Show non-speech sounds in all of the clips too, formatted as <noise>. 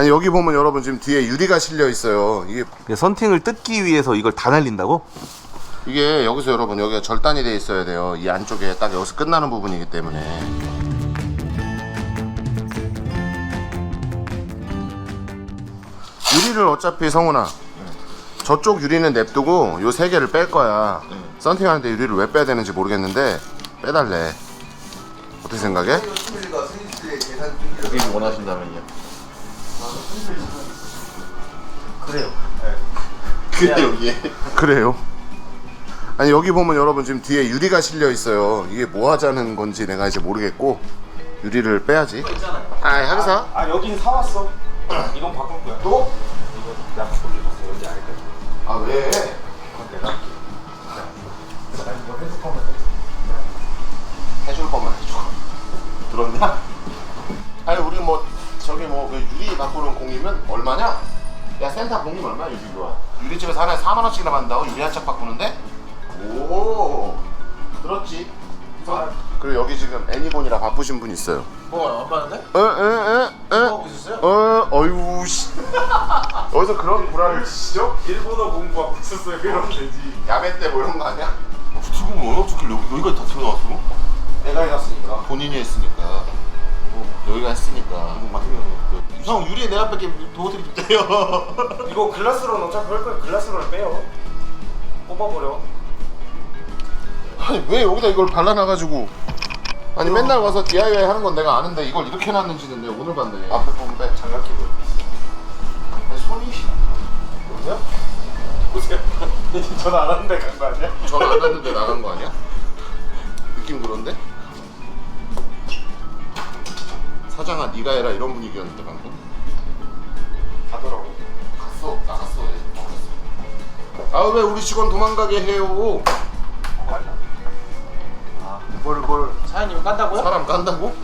아니 여기 보면 여러분 지금 뒤에 유리가 실려 있어요. 이게 선팅을 뜯기 위해서 이걸 다 날린다고? 이게 여기서 여러분 여기가 절단이 돼 있어야 돼요. 이 안쪽에 딱 여기서 끝나는 부분이기 때문에. 유리를 어차피 성훈아 저쪽 유리는 냅두고 요 세 개를 뺄 거야. 썬팅하는데 유리를 왜 빼야 되는지 모르겠는데 빼달래. 어떻게 생각해? 고객이 원하신다면요. 그래요. 그래요, 예. 그래요. 아니 여기 보면 여러분 지금 뒤에 유리가 실려 있어요. 이게 뭐 하자는 건지 내가 이제 모르겠고 유리를 빼야지. 아 항상 아 여긴 사왔어. 이건 바꿀 거야. 또? 이거 내가 바꿔줬어. 뭔지 알거든. 아 왜? 그건 내가. 나 이거 해석하면 해줄 거면 해줘. 들었냐? 우리 뭐 저기 뭐 그 유리 바꾸는 공이면 얼마냐? 야 센터 공이 얼마 야 유리가? 유리집에서 하나에 4만 원씩이나 받는다고 유리 한 짝 바꾸는데? 오 들었지? 그리고 여기 지금 애니본이라 바쁘신 분 있어요. 뭐안 받는데? 에에에에 하고 있었어요? 어 어유 씨. <laughs> 어디서 그런 불화를 치시죠? 일본어 공부하고 있었어요. 그러면 되지. 야매 때 뭐 이런 거 아니야? 지금 뭐 어떻게 여기, 여기까지 다 튀어나왔어? 내가 해놨으니까. 본인이 했으니까. 여기가 했으니까. 형 유리에 내 앞에 도어드립 돼요. 이거 글라스로는 어차피 할 거야. 글라스로는 빼요. 뽑아버려. 아니 왜 여기다 이걸 발라놔가지고 아니 맨날 와서 DIY 하는 건 내가 아는데 이걸 이렇게 해놨는지는 내가 오늘 봤네 앞에 보면 빼 장갑 끼고. 아니 손이 보세요? 보세요. <laughs> 전화 안 하는데 간 거 아니야? 전화 안 왔는데 나간 거 아니야? 느낌 그런데? 사장아 네가 해라 이런 분위기였는데 방금 가더라고. 갔어 나갔어 아 왜 우리 직원 도망가게 해요 뭘, 뭘. 사장님이 깐다고요? 사람 깐다고?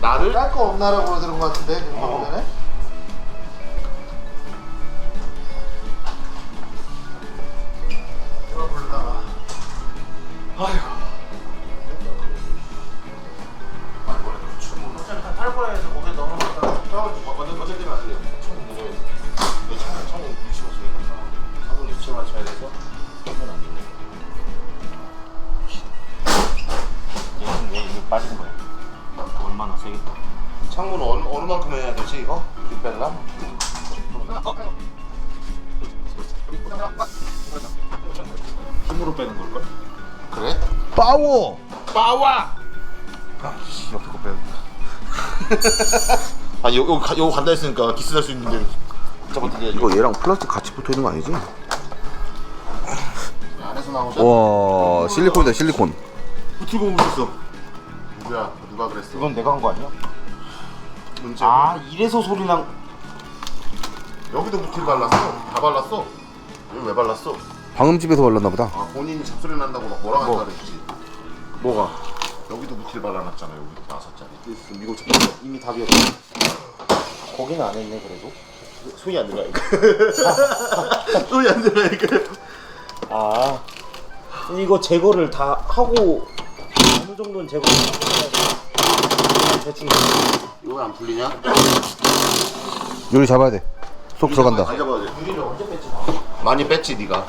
나를? 깔거 없나라고 들은 것 같은데 지금 보면 파워! 빠와! 씨, 옆에 거 빼야겠다. 아니, 요, 요, 가- 요거 간다 했으니까 기스 날 수 있는데. 이제 이거 얘랑 플라스틱 같이 붙어 있는 거 아니지? 안에서 나오자? 와 실리콘이다 실리콘. 붙이고 묻었어. 누구야? 누가 그랬어? 이건 내가 한 거 아니야? 문제 아 이래서 소리 난. 여기도 부틸 발랐어 다 발랐어 여기 왜 발랐어? 방음 집에서 발랐나 보다. 아 본인이 잡소리 난다고 막 뭐라 한다 그랬지 뭐가? 여기도 부틸 발라놨잖아 여기 다섯 자리 이거 잠깐만. 이미 답이었어. 거기는 안 했네 그래도. 손이 안 들어가니까. <laughs> 손이 안 들어가니까. 아 이거 제거를 다 하고 어느 정도는 제거를 하고 해야 돼. 대충 이거 안 풀리냐? 요리 잡아야 돼. 쏙 들어간다. 안 잡아야 돼. 유리를 언제 뺐지? 많이 뺐지 네가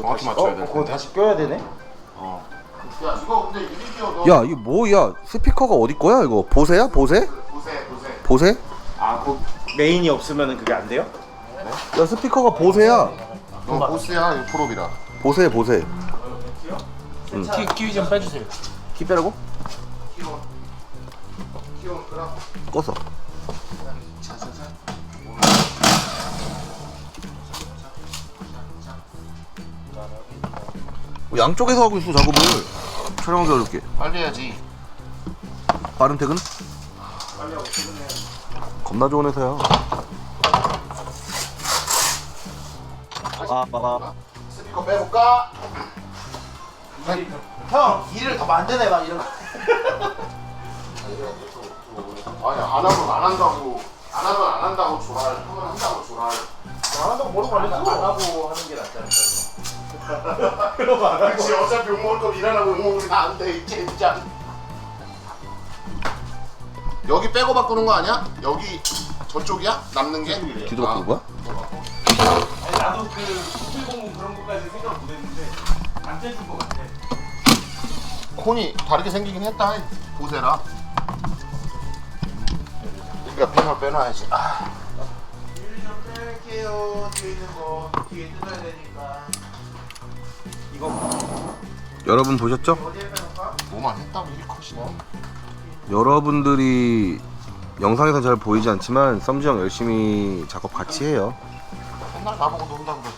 정확히 맞춰야 돼 어? 그거 다시 껴야 되네? 야 이거 근데 유리기어 너 야 이거 뭐야? 스피커가 어디 거야 이거? 보세야? 보세? 보세 보세 보세? 아 그 메인이 없으면 그게 안 돼요? 야 스피커가 보세야. 너 보스야 이거 프로비라 보세 보세. 키, 키위 좀 빼주세요 키 빼라고? 껐어. 뭐 양쪽에서 하고 있어 작업을. 촬영하기 어렵게. 빨리 해야지 빠른 퇴근? 겁나 좋은 회사야. 아, 아, 스피커 빼볼까? 형 일을 더 만드네 막 이런 <laughs> 아니 안 하면 안 한다고 안 하면 안 한다고 조랄 하면 한다고 조랄 안 한다고 모르고 안 하고 하는 게 낫잖아 그렇지 어차피 욕먹을 거 일하라고 욕먹으면 안돼 이 젠장 여기 빼고 바꾸는 거 아니야? 여기 저쪽이야? 남는 게? 뒤도 바꾸는 거야? 아니, 나도 그 수필공문 그런 것까지 생각 못했는데 안 떼준 것 같아. 콘이 다르게 생기긴 했다. 보세라. 그러니까 펜을 빼놔야지. 아. 좀 뺄게요. 뒤에 있는 거 뒤에 뜯어야 되니까. 여러분 보셨죠? 뭐만 했다고 이리 컷이냐? 여러분들이 영상에서 잘 보이지 않지만 썸지 형 열심히 작업 같이 해요. 맨날 나보고 논다 그래.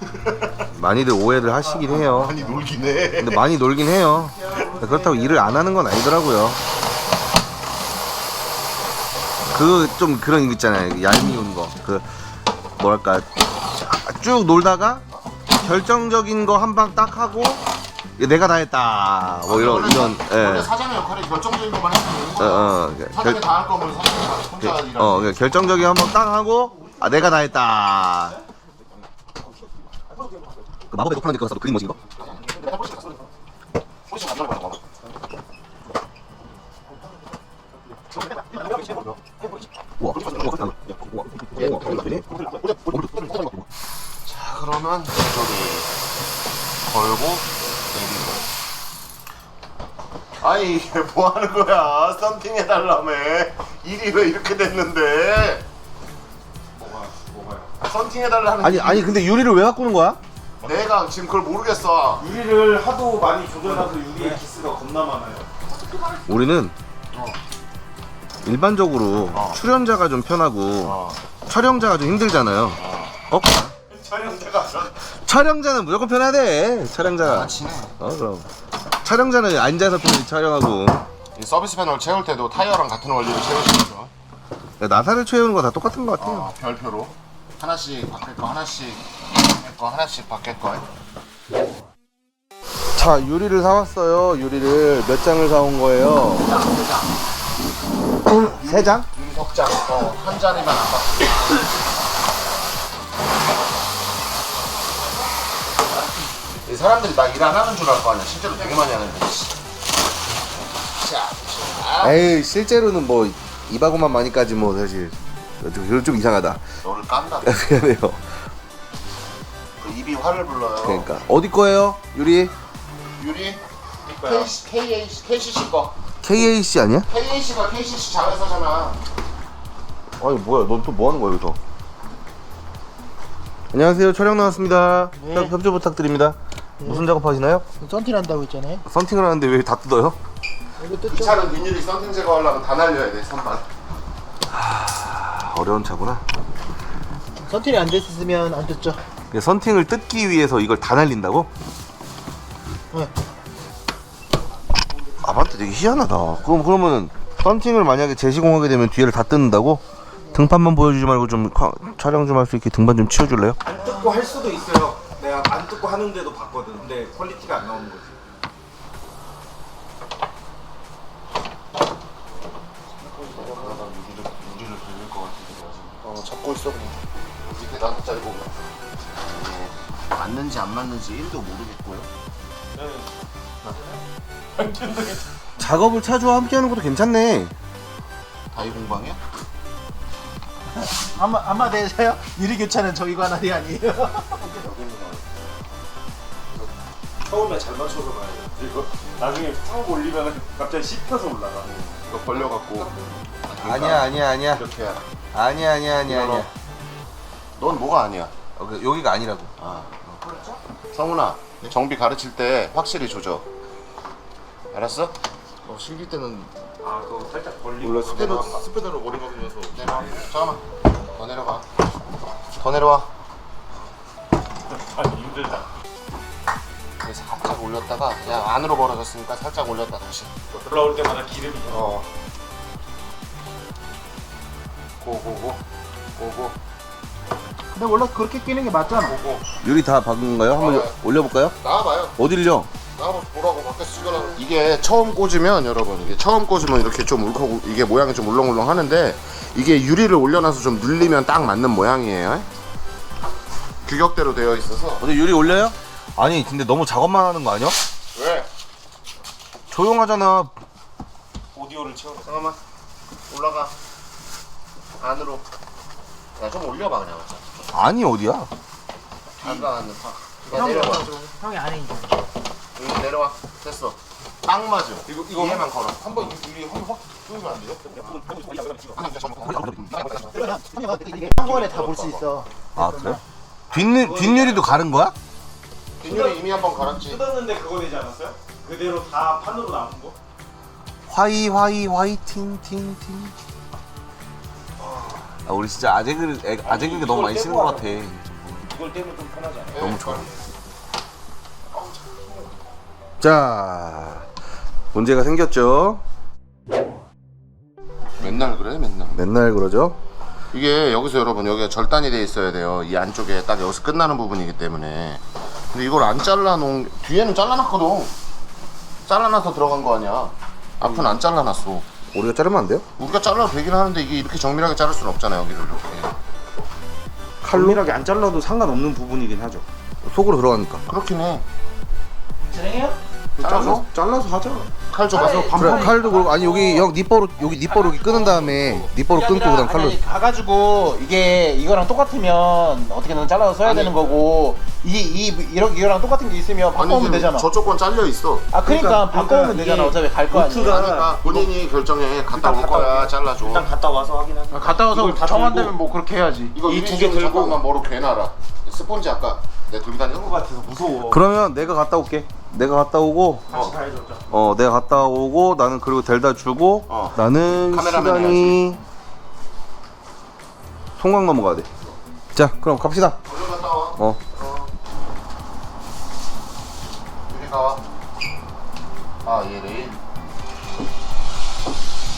<laughs> 많이들 오해를 하시긴 해요. 많이 놀긴 해. 근데 많이 놀긴 해요. 그렇다고 일을 안 하는 건 아니더라고요. 그 좀 그런 거 있잖아요. 얄미운 거. 그 뭐랄까 쭉 놀다가 결정적인 거 한 방 딱 하고 내가 다 했다. 뭐 이런 이런 사- 원래 예. 사장의 역할이 결정적인 것만 해주면 되는 어, 거야. 어, 사장이 결, 다 할 거면 사장이 다 혼자 일하는 어, 그러니까 결정적인 한 번 딱 하고 아 내가 다 했다. 그 마법의 도파는 거 그림 멋진 거? 우와, 우와, 우와, 우와, 우와. 자 그러면 저기 걸고 내리고 아니 이게 뭐 하는 거야 썬팅 해달라며 일이 왜 이렇게 됐는데 뭐가 뭐가요 썬팅 해달라는 아니 아니 근데 유리를 왜 바꾸는 거야? 내가 지금 그걸 모르겠어 유리를 하도 많이 조져놔서 유리의 기스가 겁나 많아요. 우리는 일반적으로 출연자가 좀 편하고 어. 촬영자가 좀 힘들잖아요. 어? 촬영자는 무조건 편하대. 촬영자가. 친해 어 그럼. 촬영자는 앉아서 편히 촬영하고 이 서비스 패널 채울 때도 타이어랑 같은 원리로 채우시는 거죠 야, 나사를 채우는 거 다 똑같은 것 같아요. 어, 별표로 하나씩 밖에 거 하나씩 밖에 거 하나씩 밖에 거자 유리를 사왔어요. 유리를 몇 장을 사온 거예요? 세 장? 유리 석장 어, 한 잔이면 안 받고 사람들이 나 일 안 하는 줄 알 거 아니야 실제로 되게 많이 하는데 자, 자. 에이 실제로는 뭐 이바고만 많이 까지 뭐 사실 좀, 좀 이상하다. 너를 깐다. <laughs> 미안해요. 그 입이 화를 불러요. 그러니까. 어디 거예요? 유리? 유리? KC, KAC, KCC 거. KAC 아니야? KAC가 KCC 자회사잖아. 아니 뭐야? 넌 또 뭐 하는 거야 여기서? 안녕하세요. 촬영 나왔습니다. 협, 협조 부탁드립니다 무슨 작업하시나요? 썬팅 한다고 했잖아요. 썬팅을 하는데 왜 다 뜯어요? 이거 이 뜯죠? 차는 윈율이 썬팅 제거하려면 다 날려야 돼 선반 아, 어려운 차구나 썬팅이 안 됐으면 안 뜯죠. 이게 썬팅을 뜯기 위해서 이걸 다 날린다고? 네. 아반떼 되게 희한하다 그럼 그러면은 썬팅을 만약에 재시공하게 되면 뒤를 다 뜯는다고? 등판만 보여주지 말고 좀 카- 촬영 좀 할 수 있게 등반 좀 치워줄래요? 안 뜯고 할 수도 있어요. 안 뜯고 하는데도 봤거든. 근데 퀄리티가 안 나오는 거지. 유리를 유리를 돌릴 것 같은데 어 잡고 있어 그냥 이렇게 나한테 짜리 보고 맞는지 안 맞는지 1도 모르겠고요 작업을 차주와 함께 하는 것도 괜찮네 다이 공방이야? 아마 아마 되세요? 유리 교차는 저기 관할이 아니에요. 처음에 잘 맞춰서 가야 돼. 그리고 나중에 쭉 올리면 갑자기 씹혀서 올라가. 이거 벌려갖고. 아니야 아니야 아니야. 이렇게 해야 아니야 아니야 아니야 아니야. 넌 뭐가 아니야? 어, 그, 여기가 아니라고. 아. 성훈아 정비 가르칠 때 확실히 조져. 알았어? 어 실기 때는 아, 그거 살짝 벌리고. 원래 스페더 스페더로 머리 박으면서. 내려와. 잠깐만. 더 내려가. 더 내려와. 아니, 힘들다. 살짝 올렸다가 그냥 안으로 벌어졌으니까 살짝 올렸다 다시 올라올 때마다 기름이. 어 고고고 고고 근데 원래 그렇게 끼는 게 맞잖아. 고고 유리 다 박은 건가요? 한번 어, 네. 올려볼까요? 나와봐요 어딜요? 나와봐 보라고 밖에서 찍으라고 이게 처음 꽂으면 여러분 이게 처음 꽂으면 이렇게 좀 울컥 이게 모양이 좀 울렁울렁 하는데 이게 유리를 올려놔서 좀 눌리면 딱 맞는 모양이에요 규격대로 되어 있어서 어디 유리 올려요? 아니 근데 너무 작업만 하는 거 아니야? 왜? 조용하잖아 오디오를 채워. 잠깐만 올라가 안으로 야 좀 올려봐 그냥 아니 어디야? 안가 안으로 야 내려와 형이 안에 있는 여기 내려와 됐어 딱 맞아 이거 이거 위에만 걸어 한번 유리 한번 확 뚫으면 안 돼요? 한번에 다 볼 수 있어. 아 그래? 뒷유, 뒷유리도 가른 거야? 뒷유리 이미 한번 걸었지. 뜯었는데 그거 되지 않았어요? 그대로 다 판으로 남은 거? 화이 화이 화이팅 팅 팅. 아 우리 진짜 아재글 애- 아재글게 너무 많이 쓰는 것 같아. 이걸 떼면 좀 편하지 않아요? 너무 좋아 자 문제가 생겼죠? 맨날 그래 맨날? 맨날 그러죠? 이게 여기서 여러분 여기가 절단이 돼 있어야 돼요. 이 안쪽에 딱 여기서 끝나는 부분이기 때문에 근데 이걸 안 잘라놓은 뒤에는 잘라놨거든 잘라놔서 들어간 거 아니야 앞은 안 잘라놨어 우리가 자르면 안 돼요? 우리가 잘라도 되긴 하는데 이게 이렇게 정밀하게 자를 수는 없잖아요 여기를 이렇게 칼밀하게 안 잘라도 상관없는 부분이긴 하죠. 속으로 들어가니까 그렇긴 해 진행해요? 잘라서? 잘라서 하자. 칼 줘봐서 그래 칼도 그렇고 아니 여기 형 니뻐로 여기 니뻐로 여기 끊은 다음에 니뻐로 끊고 그다음 칼로 아니, 가가지고 이게 이거랑 똑같으면 어떻게든 잘라서 써야 아니. 되는 거고 이, 이 이런 이거랑 똑같은 게 있으면 바꿔오면 되잖아. 저쪽 건 잘려 있어 아 그러니까, 그러니까, 바꿔오면 그러니까 되잖아. 이게 어차피 갈 거 아니야. 루트가- 그러니까 본인이 결정해 갔다 올 거야 잘라줘 일단 갔다 와서 확인하자. 갔다 와서 이걸 다 들고. 뭐 그렇게 해야지. 이거 이이두두개개 들고. 잠깐만 뭐로 개놔라 스폰지 아까 내가 들고 다니는 거 같아서 무서워. 그러면 내가 갔다 올게 내가 갔다 오고 같이 가야죠. 저. 어 내가 갔다 오고 나는 그리고 델다 주고 어. 나는 카메라맨 시간이 송강 넘어가야 돼 자 그럼 갑시다 얼른 갔다 와 어 아 얘 레일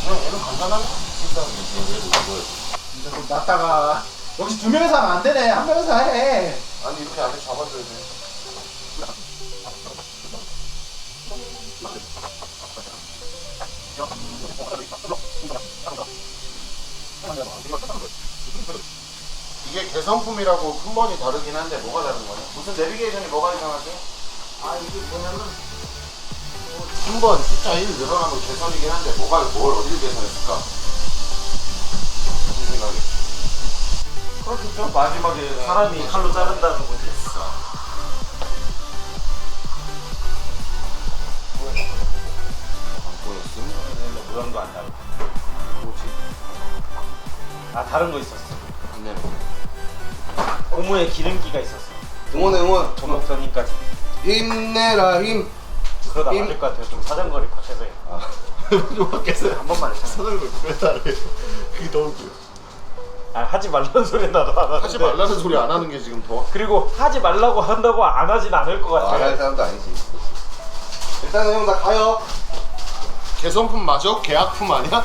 그냥 얘는 간단하네 일단 얘를 이거 좀 놨다가 역시 두 명이서 하면 안 되네. 한 명이서 해. 아니 이렇게 안에 잡아줘야 돼 이게 개선품이라고 근본이 다르긴 한데 뭐가 다른 거냐? 무슨 내비게이션이 뭐가 이상하지? 아 이게 보면은 한번 숫자 1 늘어나면 개선이긴 한데 뭐가 뭘 어디를 개선했을까? 무슨 생각이? 그렇겠죠? 마지막에 사람이 칼로 자른다는 거지. 안 보였음? 모양도 안 다르고. 뭐지? 아 다른 거 있었어. 안 내려 고무에 기름기가 있었어. 응원해 응원 전목선님까지. 힘내라 힘 그러다 임- 맞을 것 같아요. 좀 사정거리 밖에서 해. <laughs> 밖에서 한 번만 했잖아. 사장을 왜 따래? 그게 더 웃겨. 아 하지 말라는 소리 나도 안 하는데. 하지 말라는 소리 안 하는 게 지금 더. 그리고 하지 말라고 한다고 안 하진 않을 것 같아. 안할 사람도 아니지 일단은 형 나 가요 개선품 맞아? 계약품 아니야?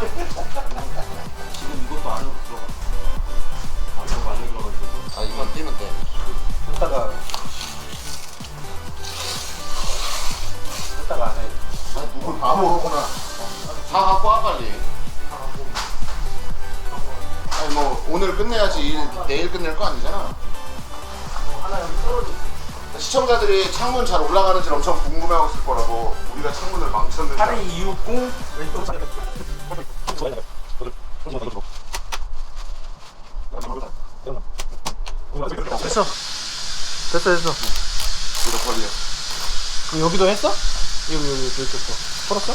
시청자들이 창문 잘 올라가는지 엄청 궁금해하고 있을 거라고 우리가 창문을 망쳤는데 8260 왼쪽 상 됐어. 됐어 됐어. 그럼 여기도 했어? 여기 여기 여기 됐어. 풀었어?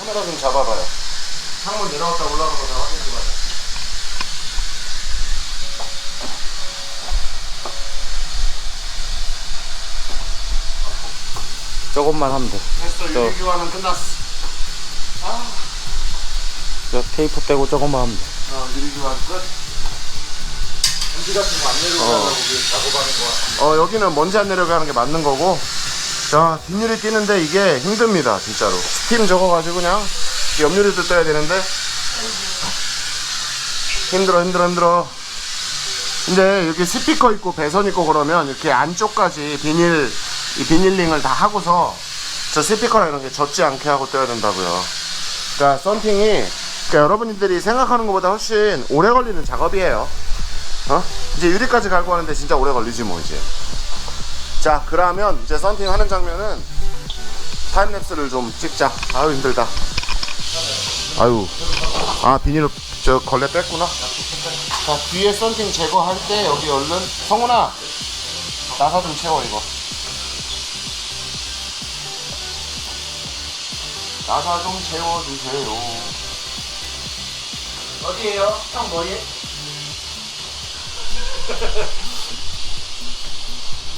카메라 좀 잡아봐요 창문 내려왔다 올라가는 거확인 좀 하자 조금만 하면 돼. 됐어 저- 유리교환은 끝났어. 저 테이프 빼고 조금만 하면 돼. 어, 유리교환 끝? 먼지 같은 거 안 내려가려고 우리 작업하는 거야 어 여기는 먼지 안 내려가는 게 맞는 거고. 자 뒷유리 뛰는데 이게 힘듭니다 진짜로. 스팀 적어가지고 그냥 옆유리도 떠야 되는데. 힘들어 힘들어 힘들어. 근데 이렇게 스피커 있고 배선 있고 그러면 이렇게 안쪽까지 비닐 이 비닐링을 다 하고서 저 스피커랑 이런 게 젖지 않게 하고 떠야 된다고요 그러니까 썬팅이 그러니까 여러분들이 생각하는 것보다 훨씬 오래 걸리는 작업이에요 어? 이제 유리까지 갈고 하는데 진짜 오래 걸리지 뭐 이제 자 그러면 이제 썬팅 하는 장면은 타임랩스를 좀 찍자. 아유 힘들다. 아유. 아 비닐 저 걸레 뺐구나. 자 뒤에 썬팅 제거할 때 여기 얼른 성훈아 나사 좀 채워 이거. 나사 좀 채워주세요. 어디에요? 형 머리에? <laughs>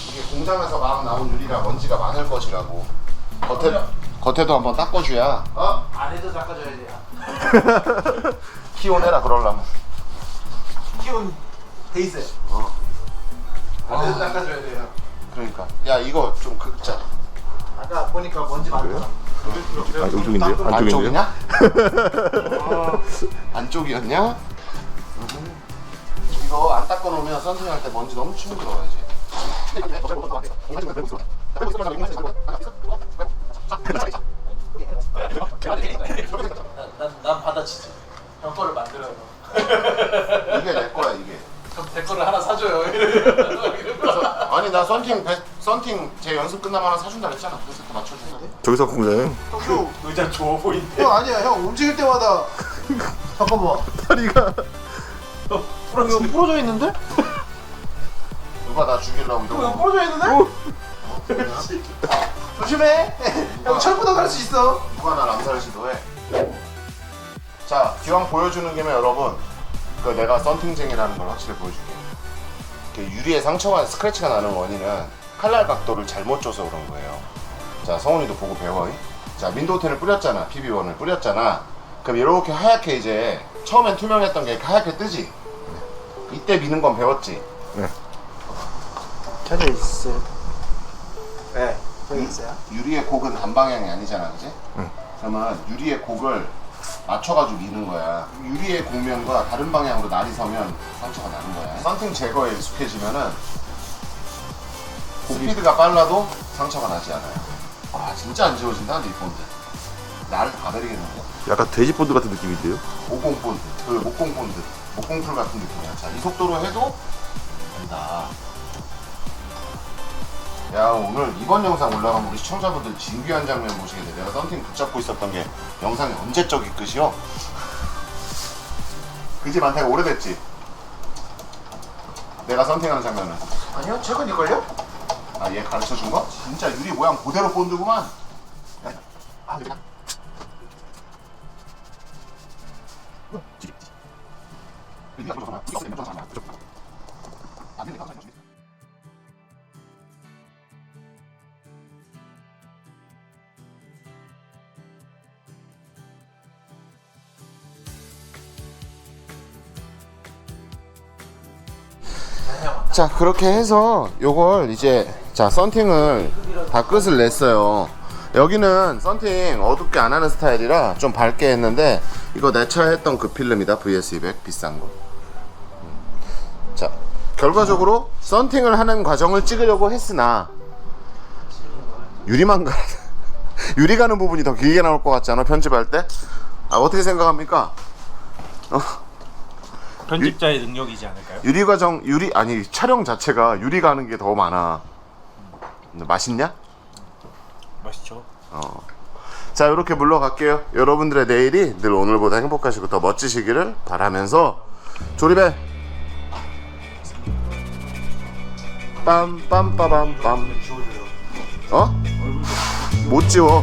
이게 공장에서 막 나온 유리라 먼지가 많을 것이라고. 겉에 겉에도 한번 닦아줘야. 어? 안에도 닦아줘야 돼요. <laughs> 키워내라 그럴라면. 기운 돼 있어요. 어. 안에도 닦아줘야 돼요. 그러니까. 야 이거 좀 긁자. 아까 보니까 먼지 많더라. 아 이쪽인데요? 안쪽이냐? 어, <laughs> 안쪽이었냐? 음. 이거 안 닦아 놓으면 썬팅할 때 먼지 너무 치고 들어가야지. 난, 난 받아치지. 형 거를 만들어요. 이게 내 거야 이게. 그럼 내 거를 하나 사줘요. 아니 나 썬팅 배- 썬팅 제 연습 끝나면 하나 사준다 그랬잖아. 그래서 또 맞춰준다. 저기서 갖고 거잖아요 형, 의자 좋아 보이는데. 형 아니야. 형 움직일 때마다 <laughs> 잠깐만. 다리가 이거 부러져 있는데? <laughs> 누가 나 죽이려고 이거 이러고. 부러져 있는데? 조심해. 형 철부터 갈수 있어. 누가 날 암살 시도해? 자, 기왕 보여주는 김에 여러분, 그 내가 썬팅쟁이라는 걸 확실히 보여줄게요. 그 유리에 상처가 스크래치가 나는 원인은 칼날 각도를 잘못 줘서 그런 거예요. 자, 성훈이도 보고 배워. 자, 민도텐을 뿌렸잖아. PB1을 뿌렸잖아. 그럼 이렇게 하얗게 이제 처음엔 투명했던 게 하얗게 뜨지. 이때 미는 건 배웠지. 켜져 있어요. 네. 여기 있어요. 유리의 곡은 반방향이 아니잖아, 그지? 그러면 유리의 곡을 맞춰가지고 미는 거야. 유리의 곡면과 다른 방향으로 날이 서면 상처가 나는 거야. 썬팅 제거에 익숙해지면은 스피드가 빨라도 상처가 나지 않아요. 아, 진짜 안 지워진다, 이 본드. 나를 다 버리겠는데? 약간 돼지 본드 같은 느낌인데요? 모공 본드, 그 목공 본드, 목공풀 같은 느낌이야. 자, 이 속도로 해도 된다. 야, 오늘 이번 영상 올라가면 우리 시청자분들 진귀한 장면 보시게 돼. 내가 썬팅 붙잡고 있었던 게 영상이 언제적이 끝이요? 그지 많다가 오래됐지? 내가 썬팅하는 장면은. 아니요, 최근일걸요? 아, 얘 가르쳐 준 거? 진짜 유리 모양 그대로 본드구만. 아, 그냥. 자 그렇게 해서 요걸 이제 자 썬팅을 다 끝을 냈어요 여기는 썬팅 어둡게 안 하는 스타일이라 좀 밝게 했는데 이거 내차 했던 그 필름이다 VS200 비싼 거. 음. 자 결과적으로 썬팅을 하는 과정을 찍으려고 했으나 유리만 가 <laughs> 유리 가는 부분이 더 길게 나올 것 같지 않아 편집할 때? 아 어떻게 생각합니까? 편집자의 능력이지 않을까요? 유리 과정 유리 아니 촬영 자체가 유리 가는 게 더 많아. 근데 맛있냐? 맛있죠. 어. 자 이렇게 물러갈게요. 여러분들의 내일이 늘 오늘보다 행복하시고 더 멋지시기를 바라면서 조립해. 빰빰빠밤빰. 어? 못 지워.